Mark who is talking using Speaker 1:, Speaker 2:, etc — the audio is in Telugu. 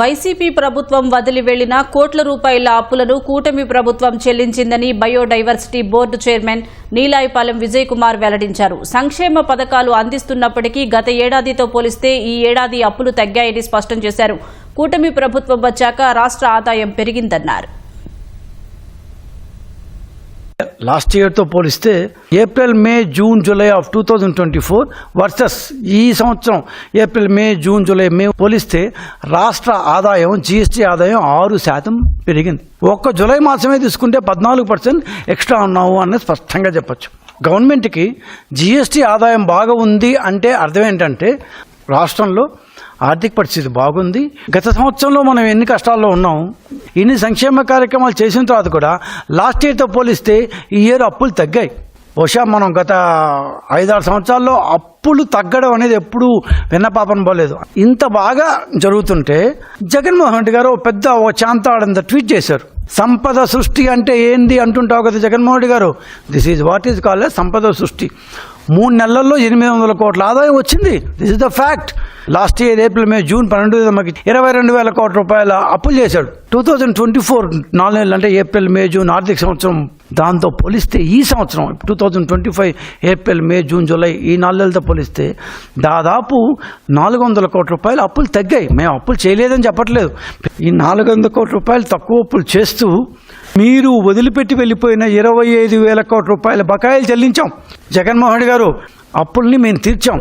Speaker 1: వైసీపీ ప్రభుత్వం వదిలి వెళ్ళిన కోట్ల రూపాయల అప్పులను కూటమి ప్రభుత్వం చెల్లించిందని biodiversity board chairman Neelayapalem Vijay Kumar వెల్లడించారు. సంక్షేమ పథకాలు అందిస్తున్నప్పటికీ గత ఏడాదితో పోలిస్తే ఈ ఏడాది అప్పులు తగ్గాయని స్పష్టం చేశారు. కూటమి ప్రభుత్వం వచ్చాక రాష్ట్ర ఆదాయం పెరిగిందన్నారు.
Speaker 2: లాస్ట్ ఇయర్తో పోలిస్తే April May June July of two thousand twenty four versus ఈ సంవత్సరం April May June July May పోలిస్తే రాష్ట్ర ఆదాయం జీఎస్టీ ఆదాయం ఆరు శాతం పెరిగింది. ఒక్క జూలై మాసమే తీసుకుంటే పద్నాలుగు పర్సెంట్ ఎక్స్ట్రా ఉన్నాము అనేది స్పష్టంగా చెప్పొచ్చు. గవర్నమెంట్కి జీఎస్టీ ఆదాయం బాగా ఉంది అంటే అర్థం ఏంటంటే రాష్ట్రంలో ఆర్థిక పరిస్థితి బాగుంది. గత సంవత్సరంలో మనం ఎన్ని కష్టాల్లో ఉన్నాం ఇన్ని సంక్షేమ కార్యక్రమాలు చేసిన తర్వాత కూడా లాస్ట్ ఇయర్తో పోలిస్తే ఈ ఇయర్ అప్పులు తగ్గాయి. బహుశా మనం గత ఐదారు సంవత్సరాల్లో అప్పులు తగ్గడం అనేది ఎప్పుడూ విన్నపాపం పోలేదు. ఇంత బాగా జరుగుతుంటే జగన్మోహన్ రెడ్డి గారు ఓ పెద్ద ఓ చాంతాడంత ట్వీట్ చేశారు. సంపద సృష్టి అంటే ఏంది అంటుంటావు కదా Jaganmohan Reddy garu? This is what is call సంపద సృష్టి. మూడు నెలల్లో ఎనిమిది వందల కోట్ల ఆదాయం వచ్చింది. This is the fact last year April May June పన్నెండు మనకి ఇరవై రెండు వేల కోట్ల రూపాయల అప్పులు చేశాడు. టూ థౌజండ్ ట్వంటీ ఫోర్ నాలుగు నెలలు అంటే ఏప్రిల్ మే జూన్ ఆర్థిక సంవత్సరం దాంతో పోలిస్తే ఈ సంవత్సరం two thousand twenty five April May June July ఈ నాలుగు నెలలతో పోలిస్తే దాదాపు నాలుగు వందల కోట్ల రూపాయలు అప్పులు తగ్గాయి. మేము అప్పులు చేయలేదని చెప్పట్లేదు. ఈ నాలుగు వందల కోట్ల రూపాయలు తక్కువ అప్పులు చేస్తూ మీరు వదిలిపెట్టి వెళ్ళిపోయిన ఇరవై ఐదు వేల కోట్ల రూపాయల బకాయిలు చెల్లించాం. జగన్మోహన్ గారు అప్పుల్ని మేము తీర్చాం.